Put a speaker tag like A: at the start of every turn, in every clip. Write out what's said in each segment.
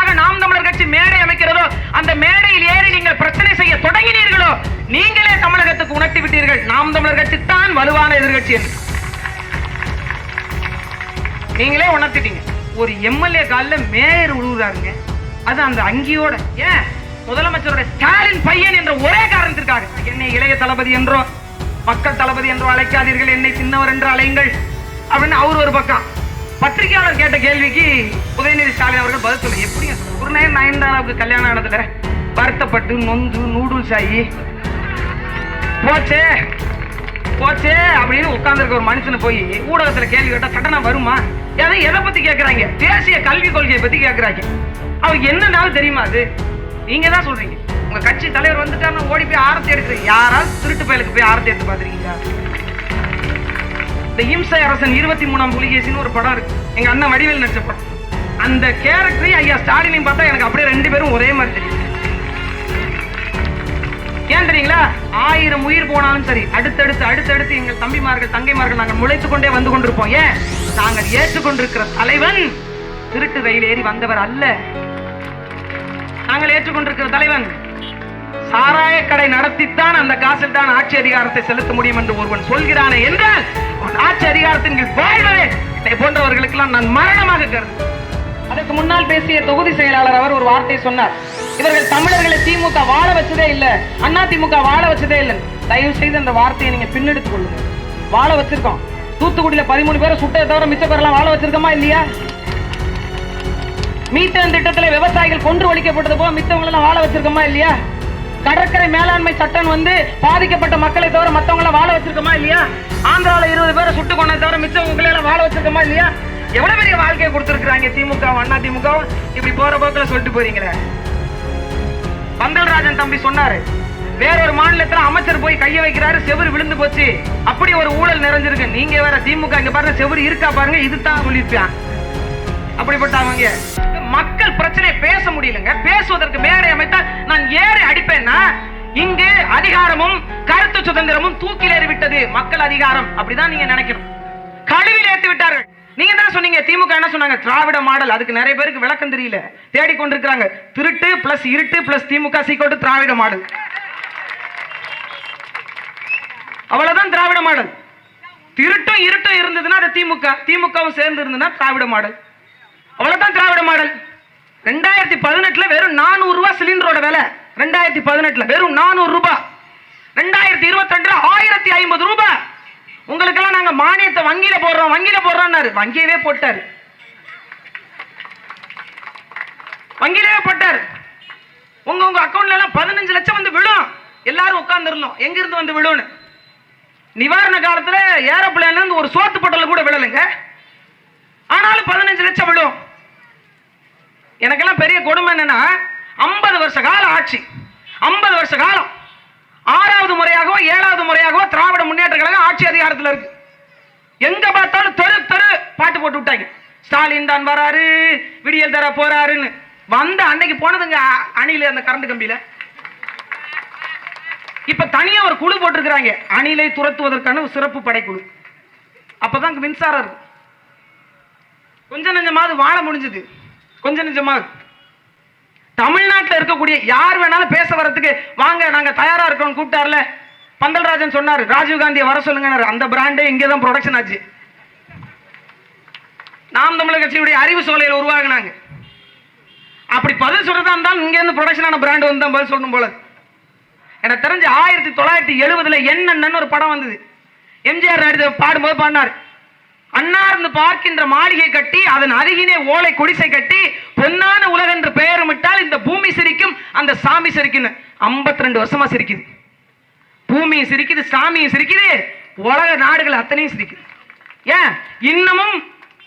A: எதற்காக நாம் தமிழர் கட்சி மேடை அமைக்கிறதோ அந்த மேடையில் ஏறி நீங்கள் பிரச்சனை செய்ய தொடங்கினீர்களோ நீங்களே தமிழகத்துக்கு உணர்த்தி விட்டீர்கள். நாம் தமிழர் கட்சி தான் வலுவான எதிர்கட்சி என்று. நீங்களே உணர்த்திட்டீங்க. ஒரு எம்எல்ஏ காலில் மேயர் உழுவுறாருங்க. அது அந்த அங்கியோட ஏன்? முதலமைச்சரோட ஸ்டாலின் பையன் என்ற ஒரே காரணத்திற்காக. என்னை இளைய தளபதி என்றோ மக்கள் தளபதி என்றோ அழைக்காதீர்கள். என்னை சின்னவர் என்று அழையுங்கள். அப்படின்னு அவர் ஒரு பக்கம். பத்திரிகையாளர் கேட்ட கேள்விக்கு உதயநிதி ஸ்டாலின் அவர்கள் பதில் சொல்லி எப்படி ஒரு நேரம் நயன்தாராவுக்கு கல்யாணம் ஆனதுல வருத்தப்பட்டு நொந்து நூடுல்ஸ் ஆகி போச்சே போச்சே அப்படின்னு உட்கார்ந்துருக்க ஒரு மனுஷனை போய் ஊடகத்துல கேள்வி கேட்டா சட்டனா வருமா? எதை எதை பத்தி கேட்கறாங்க தேசிய கல்வி கொள்கையை பத்தி கேட்கறாங்க அவருக்கு என்னன்னாலும் தெரியுமா அது? நீங்க தான் சொல்றீங்க. உங்க கட்சி தலைவர் வந்துட்டாருன்னு ஓடி போய் ஆரத்தி எடுக்கிறீங்க. யாராவது திருட்டு பயலுக்கு போய் ஆரத்தி எடுத்து பாத்துருக்கீங்களா இந்த இம்சை அரசன் இருபத்தி மூணாம் புலிகேசின்னு ஒரு படம் இருக்கு. எங்க அண்ணன் வடிவேல் நடிச்ச படம். அந்த கேரக்டரையும் ஐயா ஸ்டாலினையும் பார்த்தா எனக்கு அப்படியே ரெண்டு பேரும் ஒரே மாதிரி தெரியும். ஏன் தெரியுங்களா? ஆயிரம் உயிர் போனாலும் சரி அடுத்தடுத்து அடுத்தடுத்து எங்கள் தம்பிமார்கள் தங்கைமார்கள் நாங்கள் முளைத்து கொண்டே வந்து கொண்டிருப்போம். ஏன்? நாங்கள் ஏற்றுக்கொண்டிருக்கிற தலைவன் திருட்டு ரயில் ஏறி வந்தவர் அல்ல. நாங்கள் ஏற்றுக்கொண்டிருக்கிற தலைவன் சாராய கடை நடத்தித்தான் அந்த காசில் தான் ஆட்சி அதிகாரத்தை செலுத்த முடியும் என்று ஒருவன் சொல்கிறானே என்றால் அவன் ஆட்சி அதிகாரத்தின் கீழ் வாழ்வதே இதை போன்றவர்களுக்கெல்லாம் நான் மரணமாக கருது அதற்கு முன்னால் பேசிய தொகுதி செயலாளர் அவர் ஒரு வார்த்தை சொன்னார். இவர்கள் தமிழர்களை திமுக வாழ வச்சதே இல்ல அண்ணா திமுக வாழ வச்சதே இல்லை. தயவு செய்து அந்த வார்த்தையை நீங்க பின்னெடுத்துக் கொள்ளுங்க. வாழ வச்சிருக்கோம். தூத்துக்குடியில பதிமூணு பேரை சுட்டதை தவிர மிச்ச பேரெல்லாம் வாழ வச்சிருக்கோமா இல்லையா? மீட்டர் திட்டத்தில் விவசாயிகள் கொன்று ஒழிக்கப்பட்டது போல மித்தவங்களை வாழ வச்சிருக்கோமா இல்லையா? கடற்கரை மேலாண்மை சட்டம் வந்து பாதிக்கப்பட்ட மக்களை தவிர மத்தவங்க வாழ வச்சிருக்கோமா இல்லையா? ஆந்திரால இருபது பேரை சுட்டு கொண்ட தவிர மிச்சம் எல்லாம் வாழ வச்சிருக்கோமா இல்லையா? எவ்வளவு பெரிய வாழ்க்கையை கொடுத்திருக்காங்க திமுக அண்ணா திமுக இப்படி போற போக்கில் சொல்லிட்டு போறீங்களே. பந்தல்ராஜன் தம்பி சொன்னாரு வேறொரு மாநிலத்துல அமைச்சர் போய் கைய வைக்கிறாரு செவரு விழுந்து போச்சு. அப்படி ஒரு ஊழல் நிறைஞ்சிருக்கு. நீங்க வேற திமுக இங்க பாருங்க செவரு இருக்கா பாருங்க இதுதான் சொல்லியிருப்பான் அப்படிப்பட்ட அவங்க மக்கள் பிரச்சனை பேச முடியலங்க. பேசுவதற்கு மேடை அமைத்தால் நான் ஏறி அடிப்பேன்னா இங்கு அதிகாரமும் கருத்து சுதந்திரமும் தூக்கிலேறி விட்டது மக்கள் அதிகாரம். அப்படிதான் நீங்க நினைக்கணும். கழுவில் ஏத்து விட்டார்கள். நீங்க தானே சொன்னீங்க திமுக என்ன சொன்னாங்க? திராவிட மாடல். அதுக்கு நிறைய பேருக்கு விளக்கம் தெரியல. தேடி கொண்டிருக்கிறாங்க. திருட்டு பிளஸ் இருட்டு பிளஸ் திமுக சீக்கோட்டு திராவிட மாடல். அவ்வளவுதான் திராவிட மாடல். திருட்டும் இருட்டும் இருந்ததுன்னா அது திமுக. திமுகவும் சேர்ந்து இருந்ததுன்னா திராவிட மாடல். அவ்வளவுதான் திராவிட மாடல். ரெண்டாயிரத்தி பதினெட்டுல வெறும் நானூறு ரூபாய் சிலிண்டரோட விலை. ரெண்டாயிரத்தி பதினெட்டுல வெறும் நானூறு ரூபாய். ரெண்டாயிரத்தி இருபத்தி ரெண்டுல ஆயிரத்தி ஐம்பது ரூபாய். உங்களுக்கெல்லாம் நாங்க மானியத்தை வங்கியில போடுறோம் வங்கியில போடுறோம்னாரு. வங்கியவே போட்டாரு. வங்கியிலே போட்டாரு. உங்க உங்க அக்கௌண்ட்ல எல்லாம் பதினஞ்சு லட்சம் வந்து விழும். எல்லாரும் உட்கார்ந்துருந்தோம். எங்க இருந்து வந்து விழும்னு? நிவாரண காலத்துல ஏரோப்ளேன்ல இருந்து ஒரு சோத்து பொட்டல கூட விழலைங்க. ஆனாலும் பதினஞ்சு லட்சம் விழும். எனக்கெல்லாம் பெரிய கொடுமை என்னன்னா ஐம்பது வருஷ கால ஆட்சி. ஐம்பது வருஷ காலம். ஆறாவது முறையாகவோ ஏழாவது முறையாகவோ திராவிட முன்னேற்ற கழகம் ஆட்சி அதிகாரத்தில் இருக்கு. எங்க பார்த்தாலும் தெரு தெரு பாட்டு போட்டு விட்டாங்க. ஸ்டாலின் தான் வராரு விடியல் தர போறாருன்னு. வந்த அன்னைக்கு போனதுங்க அணில அந்த கரண்ட் கம்பியில. இப்ப தனியா ஒரு குழு போட்டிருக்கிறாங்க. அணிலை துரத்துவதற்கான ஒரு சிறப்பு படைக்குழு. அப்பதான் மின்சாரம் இருக்கும் கொஞ்சம் நெஞ்சமாவது வாழ முடிஞ்சது. கொஞ்சம் நிஜமா. தமிழ்நாட்டில் இருக்கக்கூடிய யார் வேணாலும் பேச வர்றதுக்கு வாங்க நாங்க தயாரா இருக்கோம் கூப்பிட்டார்ல. பந்தல்ராஜன் சொன்னார் ராஜீவ் காந்தியை வர சொல்லுங்க அந்த பிராண்டே இங்கே தான் ப்ரொடக்ஷன் ஆச்சு. நாம் தமிழர் கட்சியுடைய அறிவு சோலையில் உருவாகினாங்க. அப்படி பதில் சொல்றதா இருந்தாலும் இங்க இருந்து ப்ரொடக்ஷனான பிராண்ட் வந்து தான் பதில் சொல்லணும் போல. எனக்கு தெரிஞ்சு ஆயிரத்தி தொள்ளாயிரத்தி எழுபதுல என்னன்னு ஒரு படம் வந்தது. எம்ஜிஆர் நடித்த பாடும்போது பாடினார். அன்னார்ந்து பார்க்கின்ற மாளிகை கட்டி அதன் அருகினே ஓலை குடிசை கட்டி பொன்னான உலகம் என்று பெயருமிட்டால் இந்த பூமி சிரிக்கும் அந்த சாமி சிரிக்குன்னு. 52 ரெண்டு வருஷமா சிரிக்குது. பூமியும் சிரிக்குது சாமியும் சிரிக்குது உலக நாடுகள் அத்தனையும் சிரிக்குது. ஏன்? இன்னமும்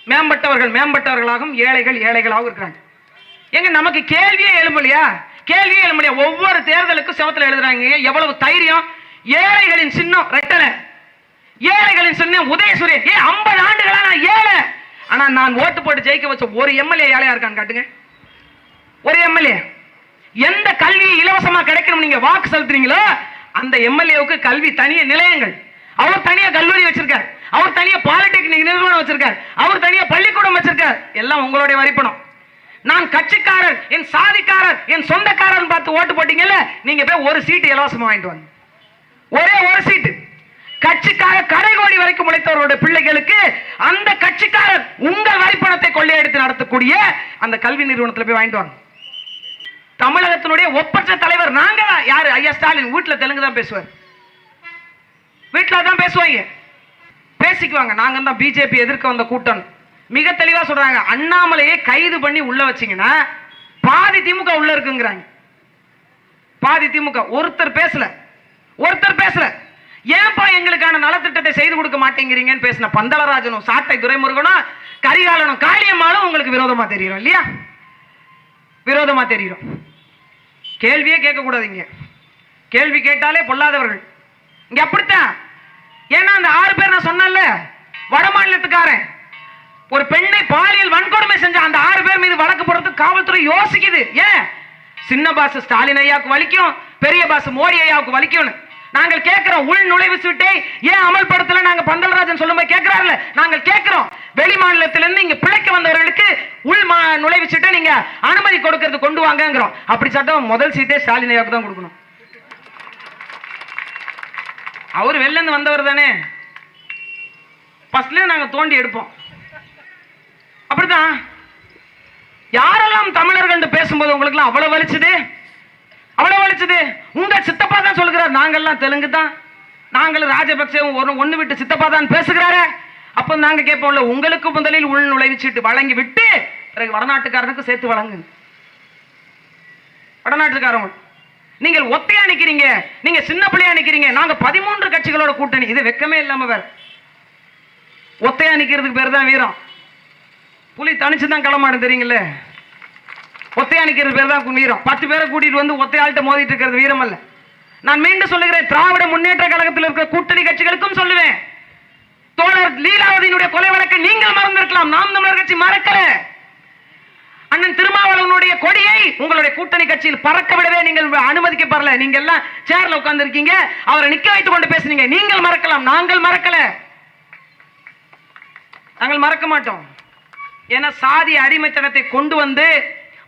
A: மேம்பட்டவர்கள் மேம்பட்டவர்களாகவும் ஏழைகள் ஏழைகளாகவும் இருக்கிறாங்க எங்க நமக்கு கேள்வியே எழும்பலையா? கேள்வியே எழும்பலையா? ஒவ்வொரு தேர்தலுக்கும் செவத்துல எழுதுறாங்க. எவ்வளவு தைரியம்? ஏழைகளின் சின்னம் ரெட்டலை. ஏழைகளின் சின்னம் உதயசூரியன். ஏன் ஐம்பது ஆண்டுகளா நான் ஏழை. ஆனா நான் ஓட்டு போட்டு ஜெயிக்க வச்ச ஒரு எம்எல்ஏ ஏழையா இருக்கான்னு காட்டுங்க. ஒரு எம்எல்ஏ. எந்த கல்வி இலவசமா கிடைக்கணும் நீங்க வாக்கு செலுத்துறீங்களோ அந்த எம்எல்ஏவுக்கு கல்வி தனிய நிலையங்கள். அவர் தனியா கல்லூரி வச்சிருக்கார். அவர் தனியா பாலிடெக்னிக் நிறுவனம் வச்சிருக்கார். அவர் தனியா பள்ளிக்கூடம் வச்சிருக்கார். எல்லாம் உங்களுடைய வரிப்பணம். நான் கட்சிக்காரர் என் சாதிக்காரர் என் சொந்தக்காரன் பார்த்து ஓட்டு போட்டீங்கல்ல நீங்க போய் ஒரு சீட்டு இலவசமா வாங்கிட்டு வாங்க. ஒரே ஒரு சீட்டு. கட்சிக்காக கடைகோடி வரைக்கும் உழைத்தவர்களுடைய பிள்ளைகளுக்கு அந்த கட்சிக்காரர் உங்கள் வரிப்பணத்தை கொள்ளையடித்து நடத்தக்கூடிய அந்த கல்வி நிறுவனத்தில் போய் வாங்கிட்டு வாங்க. தமிழகத்தினுடைய ஒப்பற்ற தலைவர் நாங்க தான். யாரு? ஐயா ஸ்டாலின். வீட்டில் தெலுங்கு தான் பேசுவார். வீட்டில் தான் பேசுவாங்க. பேசிக்குவாங்க. நாங்க தான் பிஜேபி எதிர்க்க வந்த கூட்டம். மிக தெளிவா சொல்றாங்க. அண்ணாமலையை கைது பண்ணி உள்ள வச்சீங்கன்னா பாதி திமுக உள்ள இருக்குங்கிறாங்க. பாதி திமுக. ஒருத்தர் பேசல. ஒருத்தர் பேசல. ஏன்பா எங்களுக்கான நலத்திட்டத்தை செய்து கொடுக்க மாட்டேங்கிறீங்கன்னு பேசின பந்தளராஜனும் சாட்டை துரைமுருகனும் கரிகாலனும் காளியம்மாலும் உங்களுக்கு விரோதமா தெரியும் இல்லையா? விரோதமா தெரியும் கேள்வியே கேட்கக்கூடாதுங்க. கேள்வி கேட்டாலே பொல்லாதவர்கள். இங்க அப்படித்தான். ஏன்னா அந்த ஆறு பேர் நான் சொன்னேன்ல வட மாநிலத்துக்காரன். ஒரு பெண்ணை பாலியல் வன்கொடுமை செஞ்ச அந்த ஆறு பேர் மீது வழக்கு போடுறதுக்கு காவல்துறை யோசிக்குது. ஏன்? சின்ன பாஸ் ஸ்டாலின் ஐயாவுக்கு வலிக்கும் பெரிய பாஸ் மோடி ஐயாவுக்கு வலிக்கும்னு. நாங்கள் கேட்கிறோம் உள் நுழைவு சீட்டை ஏன் அமல்படுத்தல? நாங்க பந்தல்ராஜன் சொல்லும்போது கேட்கிறாருல நாங்கள் கேட்கிறோம். வெளி மாநிலத்திலிருந்து இங்க பிழைக்க வந்தவர்களுக்கு உள் மா நுழைவு சீட்டை நீங்க அனுமதி கொடுக்கறது கொண்டு வாங்கங்கிறோம். அப்படி சட்டம் முதல் சீட்டே ஸ்டாலின் ஐயாவுக்கு தான் கொடுக்கணும். அவர் வெளிலேருந்து வந்தவர் தானே? ஃபர்ஸ்ட்ல நாங்கள் தோண்டி எடுப்போம். அப்படிதான் யாரெல்லாம் தமிழர்கள் பேசும்போது உங்களுக்குலாம் அவ்வளோ வலிச்சுது? அவ்வளோ வலிச்சுது? உங்க சித்தப்பா தான் சொல்லுகிறார். நாங்கள்லாம் தெலுங்கு தான். நாங்களும் ராஜபக்சேவும் ஒரு ஒன்று விட்டு சித்தப்பா தான் பேசுகிறாரு. அப்போ நாங்க கேட்போம்ல உங்களுக்கு முதலில் உள் நுழைவுச்சீட்டு வழங்கி விட்டு பிறகு வடநாட்டுக்காரனுக்கு சேர்த்து வழங்கு. வடநாட்டுக்காரங்க நீங்கள் ஒத்தையா நிக்கிறீங்க நீங்க சின்ன பிள்ளையா நிக்கிறீங்க நாங்க பதிமூன்று கட்சிகளோட கூட்டணி. இது வெக்கமே இல்லாம வேற. ஒத்தையா நிக்கிறதுக்கு பேர் தான் வீரம். புலி தனிச்சு தான் களமாடும் தெரியுங்களே. ஒத்தையா நிக்கிறது பேர் தான் வீரம். பத்து பேரை கூட்டிட்டு வந்து ஒத்தையாள்கிட்ட மோதிட்டு இருக்கிறது வீரம் அல்ல. நான் மீண்டும் சொல்லுகிறேன் திராவிட முன்னேற்ற கழகத்தில் இருக்கிற கூட்டணி கட்சிகளுக்கும் சொல்லுவேன். தோழர் லீலாவதியினுடைய கொலை வழக்கை நீங்கள் மறந்திருக்கலாம். நாம் தமிழர் கட்சி மறக்கல. அண்ணன் திருமாவளவனுடைய கொடியை உங்களுடைய கூட்டணி கட்சியில் பறக்க விடவே நீங்கள் அனுமதிக்கப்படல. நீங்க எல்லாம் சேர்ல உட்கார்ந்து இருக்கீங்க அவரை நிக்க வைத்துக் கொண்டு பேசுனீங்க. நீங்கள் மறக்கலாம். நாங்கள் மறக்கல. நாங்கள் மறக்க மாட்டோம். ஏன்னா சாதி அடிமைத்தனத்தை கொண்டு வந்து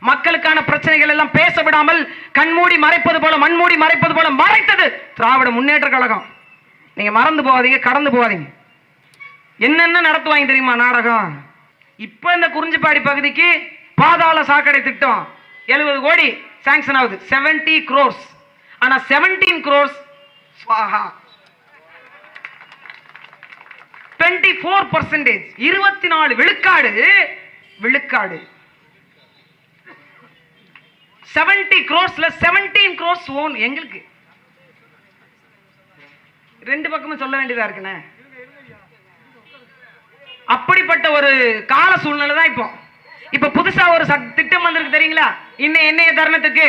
A: மக்களுக்கான பிரச்சனைகள் எல்லாம் பேச விடாமல் கண்மூடி மறைப்பது போல மண்மூடி மறைப்பது போல மறைத்தது திராவிட முன்னேற்ற கழகம். நீங்க மறந்து போகாதீங்க கடந்து போகாதீங்க. என்னென்ன நடத்துவாங்க தெரியுமா நாடகம்? இப்ப இந்த குறிஞ்சிப்பாடி பகுதிக்கு பாதாள சாக்கடை திட்டம். எழுபது கோடி சாங்ஷன் ஆகுது. செவன்டி குரோர்ஸ் ஆனா 17 crores ஸ்வாஹா 24% ஃபோர் பர்சன்டேஜ் இருபத்தி நாலு விழுக்காடு விழுக்காடு. 70 crores-ல 17 crores ஓன் எங்களுக்கு. ரெண்டு பக்கமும் சொல்ல வேண்டியதா இருக்குண்ணே. அப்படிப்பட்ட ஒரு கால சூழ்நிலை தான் இப்போ. இப்ப புதுசா ஒரு திட்டம் வந்திருக்கு தெரியுங்களா? இன்னும் என்னைய தருணத்துக்கு.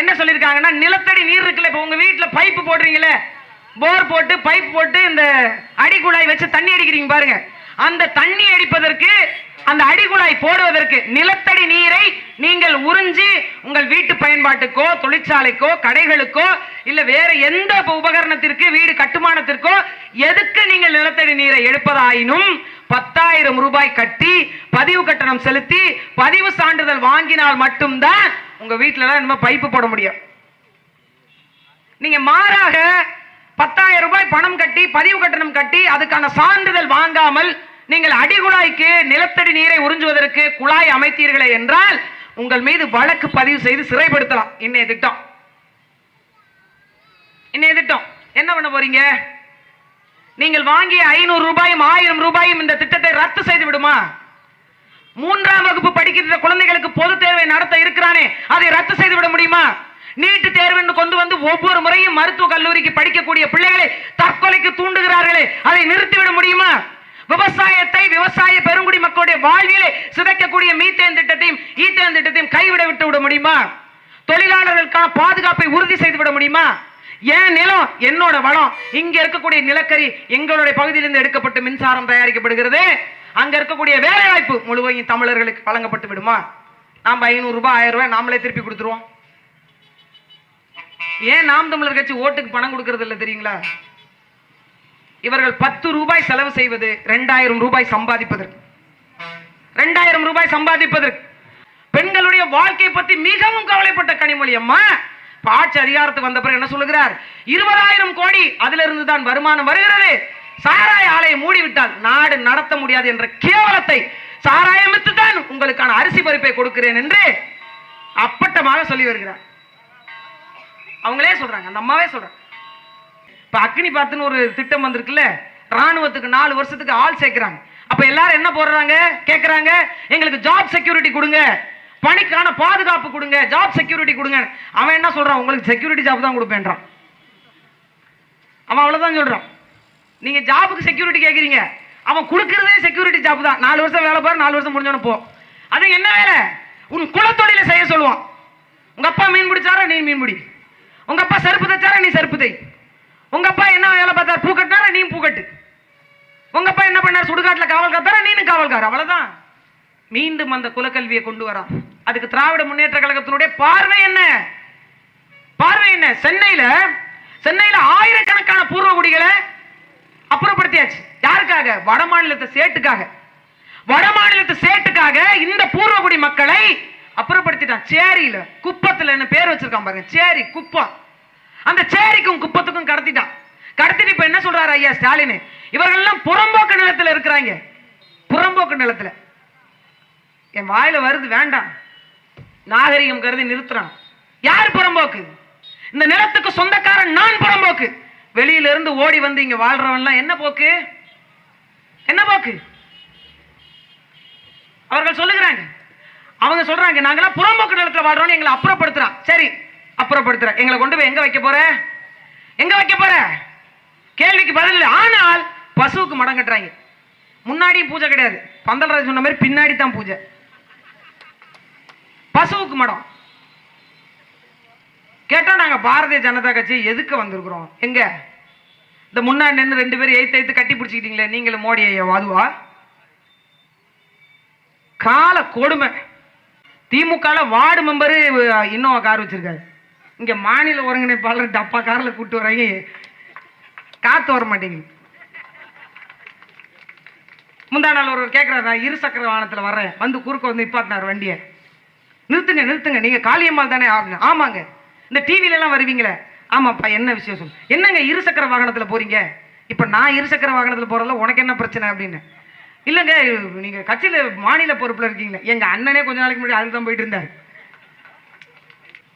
A: என்ன சொல்லியிருக்காங்கன்னா நிலத்தடி நீர் இருக்குல்ல இப்போ உங்க வீட்டில் பைப்பு போடுறீங்களே போர் போட்டு பைப் போட்டு இந்த அடிக்குழாய் வச்சு தண்ணி அடிக்கிறீங்க பாருங்க. அந்த தண்ணி அடிப்பதற்கு அந்த அடிகுழாய் போடுவதற்கு நிலத்தடி நீரை நீங்கள் உறிஞ்சி உங்கள் வீட்டு பயன்பாட்டுக்கோ தொழிற்சாலைக்கோ கடைகளுக்கோ இல்ல வேற எந்த உபகரணத்திற்கு வீடு கட்டுமானத்திற்கோ எதுக்கு நீங்கள் நிலத்தடி நீரை எடுப்பதாயினும் பத்தாயிரம் ரூபாய் கட்டி பதிவு கட்டணம் செலுத்தி பதிவு சான்றிதழ் வாங்கினால் மட்டும்தான் உங்க வீட்டுல எல்லாம் பைப்பு போட முடியும். நீங்க மாறாக பத்தாயிரம் ரூபாய் பணம் கட்டி பதிவு கட்டணம் கட்டி அதுக்கான சான்றிதழ் வாங்காமல் நீங்கள் அடிகுழாய்க்கு நிலத்தடி நீரை உறிஞ்சுவதற்கு குழாய் அமைத்தீர்களே என்றால் உங்கள் மீது வழக்கு பதிவு செய்து சிறைப்படுத்தலாம். இன்னைய திட்டம். இன்னைய திட்டம். என்ன பண்ண போறீங்க? நீங்கள் வாங்கிய ஐநூறு ரூபாயும் ஆயிரம் ரூபாயும் இந்த திட்டத்தை ரத்து செய்து விடுமா? மூன்றாம் வகுப்பு படிக்கின்ற குழந்தைகளுக்கு பொது தேர்வை நடத்த இருக்கிறானே அதை ரத்து செய்து விட முடியுமா? நீட்டு தேர்வு கொண்டு வந்து ஒவ்வொரு முறையும் மருத்துவ கல்லூரிக்கு படிக்கக்கூடிய பிள்ளைகளை தற்கொலைக்கு தூண்டுகிறார்களே அதை நிறுத்திவிட முடியுமா? விவசாயத்தை விவசாய பெருங்குடி மக்களுடைய வாழ்விலே சிதைக்கக்கூடிய மீத்தேன் திட்டத்தையும் ஈத்தேன் திட்டத்தையும் கைவிட விட்டு விட முடியுமா? தொழிலாளர்களுக்கான பாதுகாப்பை உறுதி செய்து விட முடியுமா? என் நிலம் என்னோட வளம் இங்க இருக்கக்கூடிய நிலக்கரி எங்களுடைய பகுதியிலிருந்து எடுக்கப்பட்டு மின்சாரம் தயாரிக்கப்படுகிறது. அங்க இருக்கக்கூடிய வேலை வாய்ப்பு முழுவதும் தமிழர்களுக்கு வழங்கப்பட்டு விடுமா? நாம் ஐநூறு ரூபாய் ஆயிரம் ரூபாய் நாமளே திருப்பி கொடுத்துருவோம். ஏன் நாம் தமிழர் கட்சி ஓட்டுக்கு பணம் கொடுக்கறது இல்ல தெரியுங்களா? இவர்கள் பத்து ரூபாய் செலவு செய்வது ரெண்டாயிரம் ரூபாய் சம்பாதிப்பதற்கு. ரெண்டாயிரம் ரூபாய் சம்பாதிப்பதற்கு. பெண்களுடைய வாழ்க்கை பத்தி மிகவும் கவலைப்பட்ட கனிமொழி அம்மா. ஆட்சி அதிகாரத்துக்கு வந்த பிறகு என்ன சொல்லுகிறார்? இருபதாயிரம் கோடி அதிலிருந்து இருந்து தான் வருமானம் வருகிறது. சாராய ஆலையை மூடிவிட்டால் நாடு நடத்த முடியாது என்ற கேவலத்தை சாராயமித்து தான் உங்களுக்கான அரிசி பருப்பை கொடுக்கிறேன் என்று அப்பட்டமாக சொல்லி வருகிறார். அவங்களே சொல்றாங்க அந்த அம்மாவே சொல்றாங்க. இப்போ அக்னி பார்த்துன்னு ஒரு திட்டம் வந்திருக்குல்ல? ராணுவத்துக்கு நாலு வருஷத்துக்கு ஆள் சேர்க்குறாங்க. அப்போ எல்லாரும் என்ன போடுறாங்க? கேட்குறாங்க எங்களுக்கு ஜாப் செக்யூரிட்டி கொடுங்க. பணிக்கான பாதுகாப்பு கொடுங்க. ஜாப் செக்யூரிட்டி கொடுங்க. அவன் என்ன சொல்கிறான் உங்களுக்கு செக்யூரிட்டி ஜாப் தான் கொடுப்பேன்றான். அவன் அவ்வளோதான் சொல்கிறான் நீங்கள் ஜாபுக்கு செக்யூரிட்டி கேட்குறீங்க அவன் கொடுக்குறதே செக்யூரிட்டி ஜாப் தான். நாலு வருஷம் வேலை பாரு நாலு வருஷம் முடிஞ்சோன்னு போ. அது என்ன வேலை? உன் குலத்தொழில செய்ய சொல்லுவான். உங்கள் அப்பா மீன் பிடிச்சாரா நீ மீன் பிடி. உங்கள் அப்பா செருப்பு தைச்சாரா நீ செருப்பு தை. உங்க அப்பா என்ன வேலை பார்த்தார்? பூ கட்டினாரா நீ பூ கட்டு உங்க அப்பா என்ன பண்ணார்? சுடுகாட்டில் காவல் காத்தாரா? நீனும் காவல்கார்? அவ்வளவுதான். மீண்டும் அந்த குலக்கல்வியை கொண்டு வரான். அதுக்கு திராவிட முன்னேற்ற கழகத்தினுடைய பார்வை என்ன? பார்வை என்ன? சென்னையில சென்னையில ஆயிரக்கணக்கான பூர்வகுடிகளை அப்புறப்படுத்தியாச்சு. யாருக்காக? வட மாநிலத்தை சேட்டுக்காக. வட மாநிலத்து சேட்டுக்காக இந்த பூர்வகுடி மக்களை அப்புறப்படுத்திட்டான். சேரியில குப்பத்துல பேர் வச்சிருக்கான் பாருங்க. சேரி குப்பம் அந்த சேரிக்கும் குப்பத்துக்கும் கடத்திட்டான். கடத்திட்டு இப்ப என்ன சொல்றாரு ஐயா ஸ்டாலின்? இவர்கள்லாம் புறம்போக்கு நிலத்துல இருக்கிறாங்க. புறம்போக்கு நிலத்துல. என் வாயில வருது வேண்டாம். நாகரிகம் கருதி நிறுத்துறான். யார் புறம்போக்கு? இந்த நிலத்துக்கு சொந்தக்காரன் நான் புறம்போக்கு. வெளியில இருந்து ஓடி வந்து இங்க வாழ்றவன்லாம் என்ன போக்கு? என்ன போக்கு? அவர்கள் சொல்லுகிறாங்க. அவங்க சொல்றாங்க நாங்களாம் புறம்போக்கு நிலத்துல வாழ்றோம்னு எங்களை அப்புறப்படுத்துறான் சரி அப்புறப்படுத்துற எங்களை கொண்டு போய் எங்க வைக்க போற? எங்க வைக்க போற? கேள்விக்கு பதில் இல்லை. ஆனால் பசுவுக்கு மடம் கட்டுறாங்க. முன்னாடியும் பூஜை கிடையாது. பந்தல்ராஜ் சொன்ன மாதிரி பின்னாடி தான் பூஜை. பசுவுக்கு மடம். கேட்டா நாங்க பாரதிய ஜனதா கட்சி எதுக்கு வந்திருக்கிறோம்? எங்க? இந்த முன்னாடி நின்று ரெண்டு பேரும் எய்த்து எய்த்து கட்டி பிடிச்சிக்கிட்டீங்களே நீங்களும் மோடி ஐயா வாதுவா? கால கொடுமை. DMK ward member Innova car வச்சிருக்காரு. இங்கே மாநில ஒருங்கிணைப்பாளர் டப்பா காரில் கூட்டு வராங்க. காத்து வர மாட்டேங்குது. முந்தா நாள் ஒருவர் கேட்குறாரு நான் இரு சக்கர வாகனத்தில் வர்றேன். வந்து குறுக்க வந்து நிப்பாட்டினார் வண்டியை. நிறுத்துங்க நிறுத்துங்க. நீங்கள் காளியம்மாள் தானே ஆகணும். ஆமாங்க. இந்த டிவிலலாம் வருவீங்களே. ஆமாப்பா என்ன விஷயம் சொல்லு என்னங்க இருசக்கர வாகனத்தில் போகிறீங்க இப்போ நான் இருசக்கர வாகனத்தில் போறதுல உனக்கு என்ன பிரச்சனை? அப்படின்னு. இல்லைங்க நீங்கள் கட்சியில் மாநில பொறுப்பில் இருக்கீங்களே. எங்கள் அண்ணனே கொஞ்ச நாளைக்கு முன்னாடி அதுதான் போயிட்டு இருந்தார்.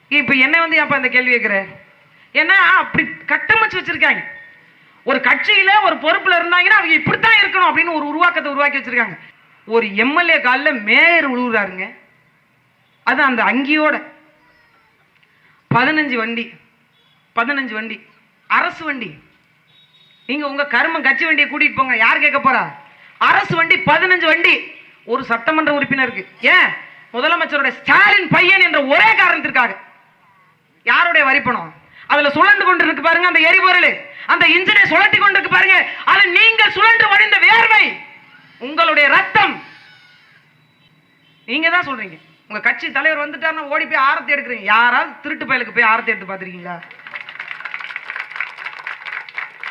A: இப்போ என்ன வந்து ஏன்ப்பா இந்த கேள்வி கேட்குற ஏன்னா அப்படி கட்டமைச்சு வச்சுருக்காங்க. ஒரு கட்சியில் ஒரு பொறுப்பில் இருந்தாங்கன்னா அவங்க இப்படித்தான் இருக்கணும் அப்படின்னு ஒரு உருவாக்கத்தை உருவாக்கி வச்சிருக்காங்க. ஒரு எம்எல்ஏ காலில் மேயர் உழுவுறாருங்க. அது அந்த அங்கியோட. பதினஞ்சு வண்டி. பதினஞ்சு வண்டி. அரசு வண்டி. நீங்கள் உங்கள் கருமம் கட்சி வண்டியை கூட்டிகிட்டு போங்க. யார் கேட்க போகிறா அரசு வண்டி பதினஞ்சு வண்டி. ஒரு சட்டமன்ற உறுப்பினருக்கு. ஏன்? முதலமைச்சருடைய ஸ்டாலின் பையன் என்ற ஒரே காரணத்திற்காக. யாருடைய வரிப்பணம்? அதுல சுழண்டு கொண்டு இருக்கு பாருங்க அந்த எரிபொருள். அந்த இன்ஜினை சுழட்டி கொண்டு இருக்கு பாருங்க. அது நீங்கள் சுழன்று வடிந்த வேர்வை. உங்களுடைய ரத்தம். நீங்க தான் சொல்றீங்க. உங்க கட்சி தலைவர் வந்துட்டாருன்னா ஓடி போய் ஆரத்தி எடுக்கிறீங்க. யாராவது திருட்டு பயலுக்கு போய் ஆரத்தி எடுத்து பார்த்திருக்கீங்களா?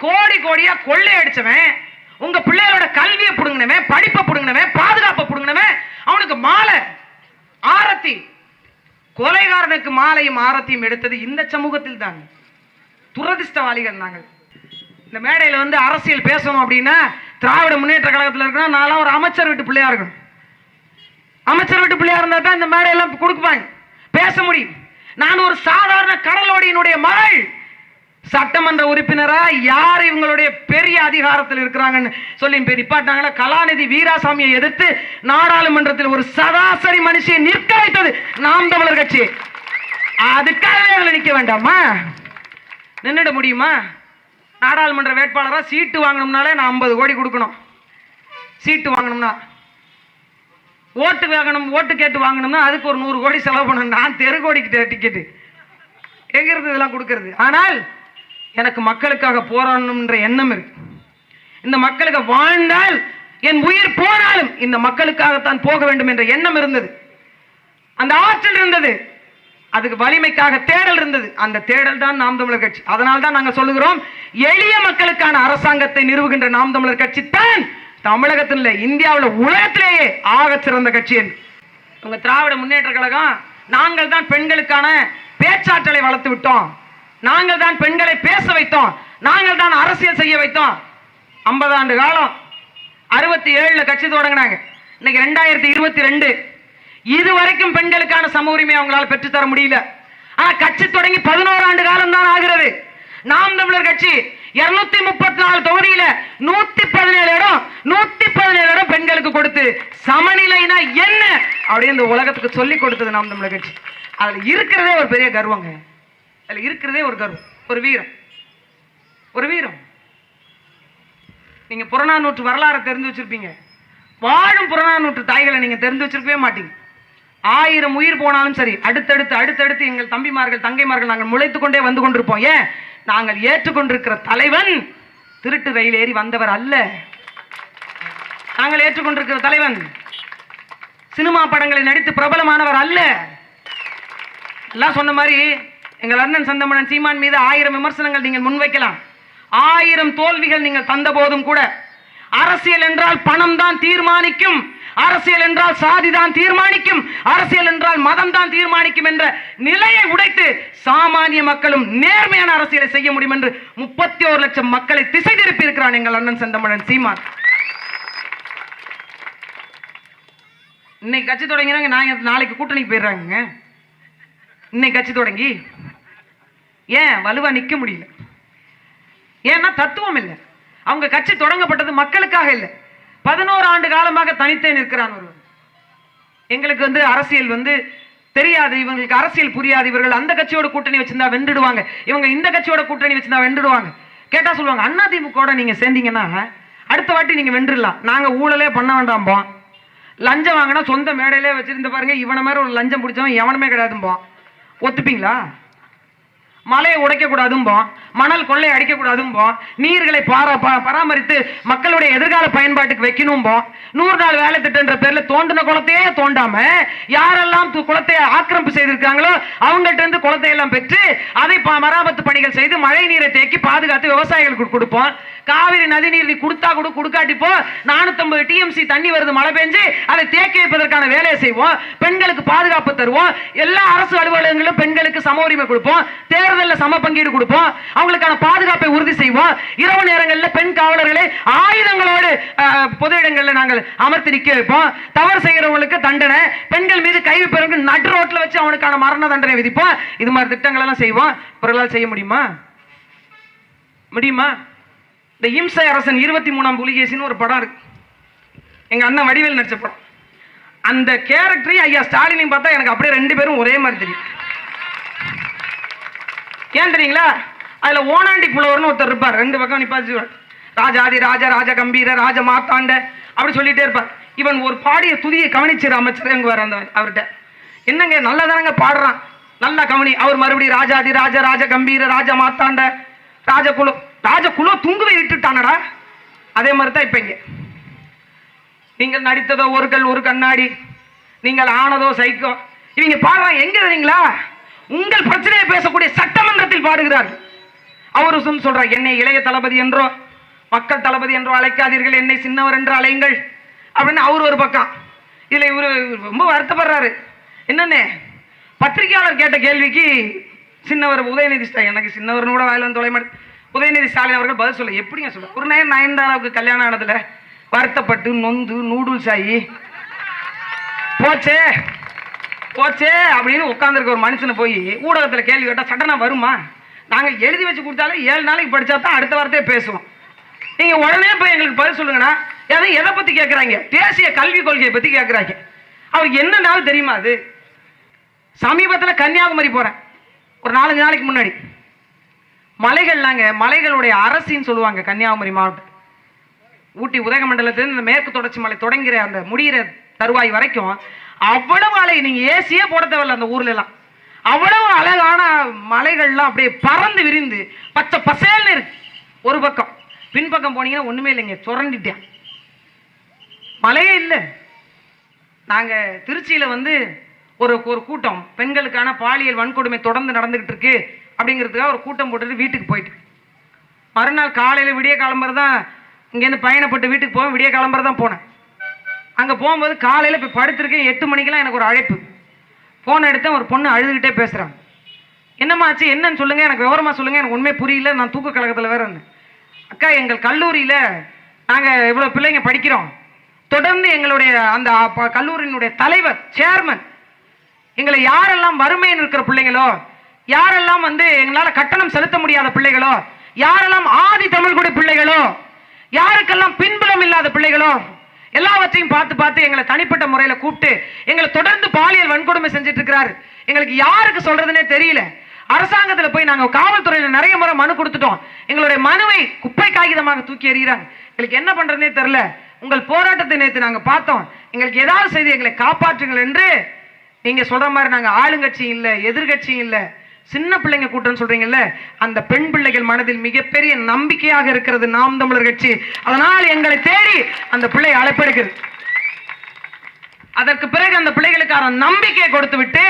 A: கோடி கோடியா கொள்ளை அடிச்சவன் உங்க பிள்ளைகளோட கல்வியை புடுங்கினவன் படிப்பை புடுங்கினவன் பாதுகாப்பை புடுங்கினவன் அவனுக்கு மாலை ஆரத்தி கொலைகாரனுக்கு மாலையும் ஆரத்தையும் எடுத்தது இந்த சமூகத்தில் தான் துரதிர்ஷ்டவாளிகள் நாங்கள். இந்த மேடையில் வந்து அரசியல் பேசணும் அப்படின்னா திராவிட முன்னேற்ற கழகத்தில் இருக்கணும் நான்லாம் ஒரு அமைச்சர் வீட்டு பிள்ளையா இருக்கணும். அமைச்சர் வீட்டு பிள்ளையா இருந்தால் தான் இந்த மேடையெல்லாம் கொடுப்பாங்க. பேச முடியும். நான் ஒரு சாதாரண கடலோடியினுடைய மகள். சட்டமன்ற உறுப்பினரா யார் இவங்களுடைய பெரிய அதிகாரத்தில் இருக்கிறாங்கன்னு சொல்லி பேர் நிப்பாட்டாங்களா கலாநிதி வீராசாமியை எதிர்த்து நாடாளுமன்றத்தில் ஒரு சராசரி மனுஷியை நிற்க வைத்தது நாம் தமிழர் கட்சி. அதுக்காகவே அவங்களை நிற்க வேண்டாமா? நின்றுட முடியுமா? நாடாளுமன்ற வேட்பாளராக சீட்டு வாங்கணும்னாலே நான் ஐம்பது கோடி கொடுக்கணும். சீட்டு வாங்கணும்னா. ஓட்டு வாங்கணும் ஓட்டு கேட்டு வாங்கணும்னா அதுக்கு ஒரு நூறு கோடி செலவு பண்ணணும். நான் தெரு கோடிக்கு டிக்கெட்டு எங்கிருந்து இதெல்லாம் கொடுக்கறது? ஆனால் எனக்கு மக்களுக்காக போராடணும்ன்ற எண்ணம் இருக்கு. இந்த மக்களுக்கு வாழ்ந்தால் என் உயிர் போனாலும் இந்த மக்களுக்காகத்தான் போக வேண்டும் என்ற எண்ணம் இருந்தது. அந்த ஆற்றல் இருந்தது. அதுக்கு வலிமைக்காக தேடல் இருந்தது. அந்த தேடல் தான் நாம் தமிழர் கட்சி. அதனால தான் நாங்கள் சொல்லுகிறோம் எளிய மக்களுக்கான அரசாங்கத்தை நிறுவுகின்ற நாம் தமிழர் கட்சி தான் தமிழகத்தில் இல்லை இந்தியாவில் உலகத்திலேயே ஆக சிறந்த கட்சி என்று. உங்க திராவிட முன்னேற்ற கழகம் நாங்கள் தான் பெண்களுக்கான பேச்சாற்றலை வளர்த்து விட்டோம். நாங்கள் தான் பெண்களை பேச வைத்தோம். நாங்கள் தான் அரசியல் செய்ய வைத்தோம். ஐம்பது ஆண்டு காலம். அறுபத்தி ஏழில் கட்சி தொடங்கினாங்க. இன்னைக்கு ரெண்டாயிரத்தி இருபத்தி ரெண்டு. இது வரைக்கும் பெண்களுக்கான சம உரிமை அவங்களால பெற்றுத்தர முடியல. ஆனா கட்சி தொடங்கி பதினோரு ஆண்டு காலம் தான் ஆகிறது. நாம் தமிழர் கட்சி இருநூத்தி முப்பத்தி நாலு தொகுதியில நூத்தி பதினேழு இடம் நூத்தி பதினேழு இடம் பெண்களுக்கு கொடுத்து சமநிலைனா என்ன? அப்படின்னு இந்த உலகத்துக்கு சொல்லி கொடுத்தது நாம் தமிழர் கட்சி. அதுல இருக்கிறதே ஒரு பெரிய கர்வங்க. அதில் இருக்கிறதே ஒரு கர்வம் ஒரு வீரம். ஒரு வீரம். நீங்க புறநானூற்று வரலாறை தெரிஞ்சு வச்சிருப்பீங்க. வாழும் புறநானூற்று தாய்களை நீங்க தெரிஞ்சு வச்சிருக்கவே மாட்டீங்க. ஆயிரம் உயிர் போனாலும் சரி அடுத்தடுத்து அடுத்தடுத்து எங்கள் தம்பிமார்கள் தங்கைமார்கள் நாங்கள் முளைத்து கொண்டே வந்து கொண்டிருப்போம். ஏன்? நாங்கள் ஏற்றுக்கொண்டிருக்கிற தலைவன் திருட்டு ரயில் ஏறி வந்தவர் அல்ல. நாங்கள் ஏற்றுக்கொண்டிருக்கிற தலைவன் சினிமா படங்களில் நடித்து பிரபலமானவர் அல்ல. எல்லாம் சொன்ன மாதிரி எங்கள் அண்ணன் சந்தமணன் சீமான் மீது ஆயிரம் விமர்சனங்கள் நீங்கள் முன்வைக்கலாம். ஆயிரம் தோல்விகள் நீங்கள் தந்த போதும் கூட அரசியல் என்றால் பணம் தான் தீர்மானிக்கும் அரசியல் என்றால் சாதி தான் தீர்மானிக்கும் அரசியல் என்றால் மதம் தான் தீர்மானிக்கும் என்ற நிலையை உடைத்து சாமானிய மக்களும் நேர்மையான அரசியலை செய்ய முடியும் என்று முப்பத்தி ஒரு லட்சம் மக்களை திசை திருப்பி இருக்கிறான் எங்கள் அண்ணன் செந்தமணன் சீமான். இன்னைக்கு கட்சி தொடங்கினாங்க நான் நாளைக்கு கூட்டணிக்கு போயிடுறாங்க இன்னைக்கு கட்சி தொடங்கி ஏன் வலுவா நிக்க முடியல? ஏன்னா தத்துவம் இல்லை. அவங்க கட்சி தொடங்கப்பட்டது மக்களுக்காக இல்லை. பதினோரு ஆண்டு காலமாக தனித்தே நிற்கிறான் ஒருவர். எங்களுக்கு வந்து அரசியல் வந்து தெரியாது. இவங்களுக்கு அரசியல் புரியாது. இவர்கள் அந்த கட்சியோட கூட்டணி வச்சிருந்தா வென்றுடுவாங்க. இவங்க இந்த கட்சியோட கூட்டணி வச்சிருந்தா வென்றுடுவாங்க. கேட்டா சொல்லுவாங்க அண்ணா திமுக நீங்க சேர்ந்தீங்கன்னா அடுத்த வாட்டி நீங்க வென்றுடலாம். நாங்க ஊழலே பண்ண வேண்டாம்போம் லஞ்சம் வாங்கினா சொந்த மேடையிலே வச்சிருந்த பாருங்க. இவனை மாதிரி ஒரு லஞ்சம் பிடிச்சவன் எவனுமே கிடையாதும்போம் ஒத்துப்பீங்களா? மலையை உடைக்கக்கூடாதும்போம் மணல் கொள்ளை அடிக்கக்கூடாதும்போம் நீர்களை பாரா பராமரித்து மக்களுடைய எதிர்கால பயன்பாட்டுக்கு வைக்கணும்போம் நூறு நாள் வேலை திட்டன்ற பேரில் தோண்டின குளத்தையே தோண்டாம யாரெல்லாம் குளத்தை ஆக்கிரமிப்பு செய்திருக்காங்களோ அவங்கள்ட்ட இருந்து குளத்தை எல்லாம் பெற்று அதை ப- மராமத்து பணிகள் செய்து மழை நீரை தேக்கி பாதுகாத்து விவசாயிகளுக்கு கொடுப்போம். காவிரி நதி நீர் நீ கொடுத்தா கொடு கொடுக்காட்டி போ. நானூத்தம்பது டிஎம்சி தண்ணி வருது மழை பெஞ்சு அதை தேக்கி வைப்பதற்கான வேலையை செய்வோம். பெண்களுக்கு பாதுகாப்பு தருவோம். எல்லா அரசு அலுவலகங்களும் பெண்களுக்கு சம உரிமை கொடுப்போம். தேர்தலில் சம பங்கீடு கொடுப்போம். அவங்களுக்கான பாதுகாப்பை உறுதி செய்வோம். இரவு நேரங்களில் பெண் காவலர்களை ஆயுதங்களோடு பொது இடங்களில் நாங்கள் அமர்த்தி நிற்க வைப்போம். தவறு செய்கிறவங்களுக்கு தண்டனை. பெண்கள் மீது கைவி பெறவங்க நடு ரோட்டில் வச்சு அவனுக்கான மரண தண்டனை விதிப்போம். இது மாதிரி திட்டங்கள் எல்லாம் செய்வோம். இவர்களால் செய்ய முடியுமா? முடியுமா? இந்த இம்சை அரசன் இருபத்தி மூணாம் புலிகேசின்னு ஒரு படம் இருக்கு. எங்க அண்ணன் வடிவேல் நடிச்ச படம். அந்த கேரக்டரையும் ஐயா ஸ்டாலினையும் பார்த்தா எனக்கு அப்படியே ரெண்டு பேரும் ஒரே மாதிரி தெரியும். ஏன் தெரியுங்களா? அதுல ஓனாண்டி புலவர்னு ஒருத்தர் இருப்பார். ரெண்டு பக்கம் நிப்பாச்சுவார் ராஜாதி ராஜா ராஜ கம்பீர ராஜ மாத்தாண்ட அப்படி சொல்லிட்டே இருப்பார். இவன் ஒரு பாடிய துதியை கவனிச்சிரு அமைச்சர் எங்க அந்த அவர்கிட்ட. என்னங்க நல்லதானங்க பாடுறான்? நல்லா கவனி. அவர் மறுபடியும் ராஜாதி ராஜ ராஜ கம்பீர ராஜ மாத்தாண்ட ராஜகுலோ ராஜகுலோ துங்குவை விட்டுட்டானடா. அதே மாதிரி தான் இப்ப இங்க. நீங்கள் நடித்ததோ ஒரு கல் ஒரு கண்ணாடி. நீங்கள் ஆனதோ சைக்கோ. இவங்க பாடுறாங்க எங்க தெரியுங்களா? உங்கள் பிரச்சனையை பேசக்கூடிய சட்டமன்றத்தில் பாடுகிறார்கள். அவரு சொல்றார் என்னை இளைய தளபதி என்றோ மக்கள் தளபதி என்றோ அழைக்காதீர்கள். என்னை சின்னவர் என்று அழையுங்கள். அப்படின்னு அவர் ஒரு பக்கம். இதுல இவரு ரொம்ப வருத்தப்படுறாரு. என்னன்னே பத்திரிகையாளர் கேட்ட கேள்விக்கு சின்னவர் உதயநிதி எனக்கு சின்னவர்னு கூட வாயில வந்து தொலைமாட்டேன். உதயநிதி ஸ்டாலின் அவர்கள் பதில் சொல்ல எப்படிங்க சொல்ல ஒரு நேரம் நயன்தாராவுக்கு கல்யாணம் ஆனதுல வருத்தப்பட்டு நொந்து நூடுல்ஸ் ஆகி போச்சே போச்சே அப்படின்னு உட்காந்துருக்க ஒரு மனுஷனை போய் ஊடகத்தில் கேள்வி கேட்டால் சட்டனா வருமா? நாங்கள் எழுதி வச்சு கொடுத்தாலே ஏழு நாளைக்கு படித்தா தான் அடுத்த வாரத்தையே பேசுவோம். நீங்கள் உடனே போய் எங்களுக்கு பதில் சொல்லுங்கண்ணா. எதை எதை பற்றி கேட்குறாங்க தேசிய கல்விக் கொள்கையை பற்றி கேட்குறாங்க அவருக்கு என்ன நாள் தெரியுமா அது? சமீபத்தில் கன்னியாகுமரி போகிறேன் ஒரு நாலஞ்சு நாளைக்கு முன்னாடி. மலைகள்லாங்க மலைகளுடைய அரசின்னு சொல்லுவாங்க கன்னியாகுமரி மாவட்டம். ஊட்டி உதகமண்டலத்திலிருந்து இந்த மேற்கு தொடர்ச்சி மலை தொடங்குற அந்த முடிகிற தருவாய் வரைக்கும் அவ்வளவு அலை நீங்க ஏசியே போட தேவையில்ல அந்த ஊர்ல எல்லாம் அவ்வளவு அழகான மலைகள்லாம் அப்படியே பறந்து விரிந்து பச்சை பசேல்னு இருக்கு ஒரு பக்கம். பின்பக்கம் போனீங்கன்னா ஒண்ணுமே இல்லைங்க சுரண்டிட்டேன் மலையே இல்லை. நாங்க திருச்சியில வந்து ஒரு ஒரு கூட்டம் பெண்களுக்கான பாலியல் வன்கொடுமை தொடர்ந்து நடந்துகிட்டு இருக்கு. அப்படிங்கிறதுக்காக ஒரு கூட்டம் போட்டுட்டு வீட்டுக்கு போயிட்டேன் மறுநாள் காலையில் விடிய கிளம்புறது தான் இங்கேருந்து பயணப்பட்டு வீட்டுக்கு போவேன். விடிய கிளம்புறது தான் போனேன். அங்கே போகும்போது காலையில் இப்போ படுத்திருக்கேன். எட்டு மணிக்கெல்லாம் எனக்கு ஒரு அழைப்பு. ஃபோன் எடுத்தேன். ஒரு பொண்ணு அழுதுகிட்டே பேசுகிறாங்க என்னம்மா ஆச்சு? என்னன்னு சொல்லுங்க. எனக்கு விவரமாக சொல்லுங்க. எனக்கு உண்மை புரியல. நான் தூக்க கழகத்தில் வேற இருந்தேன். அக்கா எங்கள் கல்லூரியில் நாங்கள் இவ்வளோ பிள்ளைங்க படிக்கிறோம். தொடர்ந்து எங்களுடைய அந்த கல்லூரியினுடைய தலைவர் சேர்மன் எங்களை யாரெல்லாம் வறுமையில் இருக்கிற பிள்ளைங்களோ யாரெல்லாம் வந்து எங்களால் கட்டணம் செலுத்த முடியாத பிள்ளைகளோ யாரெல்லாம் ஆதி தமிழ்குடி பிள்ளைகளோ யாருக்கெல்லாம் பின்புலம் இல்லாத பிள்ளைகளோ எல்லாவற்றையும் பார்த்து பார்த்து எங்களை தனிப்பட்ட முறையில் கூப்பிட்டு எங்களை தொடர்ந்து பாலியல் வன்கொடுமை செஞ்சுட்டு இருக்கிறாரு எங்களுக்கு யாருக்கு சொல்றதுனே தெரியல. அரசாங்கத்தில் போய் நாங்கள் காவல்துறையில் நிறைய முறை மனு கொடுத்துட்டோம். எங்களுடைய மனுவை குப்பை காகிதமாக தூக்கி எறிகிறாங்க. எங்களுக்கு என்ன பண்றதுனே தெரியல. உங்கள் போராட்டத்தை நேற்று நாங்கள் பார்த்தோம். எங்களுக்கு ஏதாவது செய்து எங்களை காப்பாற்றுங்கள் என்று நீங்க சொல்ற மாதிரி நாங்கள் ஆளுங்கட்சி இல்லை எதிர்கட்சியும் இல்லை சின்ன பிள்ளைங்க கூட்டம் சொல்றீங்கல்ல அந்த பெண் பிள்ளைகள் மனதில் மிகப்பெரிய நம்பிக்கையாக இருக்கிறது நாம் தமிழர் கட்சி. அதனால் எங்களை தேடி அந்த பிள்ளை அழைப்பெடுக்குது அதற்கு பிறகு அந்த பிள்ளைகளுக்கான நம்பிக்கையை கொடுத்து விட்டு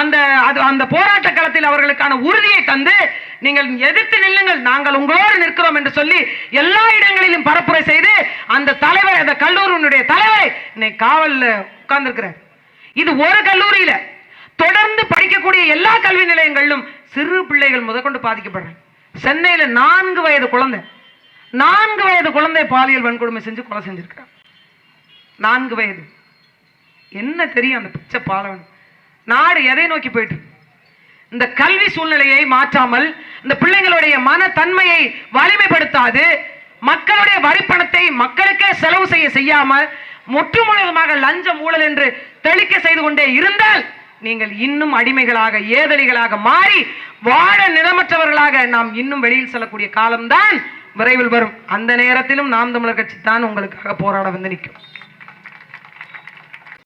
A: அந்த அது அந்த போராட்ட களத்தில் அவர்களுக்கான உறுதியை தந்து நீங்கள் எதிர்த்து நில்லுங்கள் நாங்கள் உங்களோடு நிற்கிறோம் என்று சொல்லி எல்லா இடங்களிலும் பரப்புரை செய்து அந்த தலைவர் அந்த கல்லூரியினுடைய தலைவர் இன்னைக்கு காவலில் உட்கார்ந்துருக்கிறார். இது ஒரு கல்லூரியில தொடர்ந்து படிக்கக்கூடிய எல்லா கல்வி நிலையங்களிலும் சிறு பிள்ளைகள் முதற்கொண்டு பாதிக்கப்படுறாங்க. சென்னையில் நான்கு வயது குழந்தை நான்கு வயது குழந்தை பாலியல் வன்கொடுமை செஞ்சு கொலை செஞ்சிருக்கிறான் நான்கு வயது. என்ன தெரியும் அந்த பிச்சை பாலவன்? நாடு எதை நோக்கி போயிட்டு இந்த கல்வி சூழ்நிலையை மாற்றாமல் இந்த பிள்ளைங்களுடைய மனத்தன்மையை வலிமைப்படுத்தாது மக்களுடைய வரிப்பணத்தை மக்களுக்கே செலவு செய்ய செய்யாமல் முற்று முழுவதுமாக லஞ்சம் ஊழல் என்று தெளிக்க செய்து கொண்டே இருந்தால் நீங்கள் இன்னும் அடிமைகளாக ஏதலிகளாக மாறி வாழ நிலமற்றவர்களாக நாம் இன்னும் வெளியில் செல்லக்கூடிய காலம்தான் விரைவில் வரும். அந்த நேரத்திலும் நாம் தமிழர் கட்சி தான் உங்களுக்காக போராட வந்து நிற்கும்.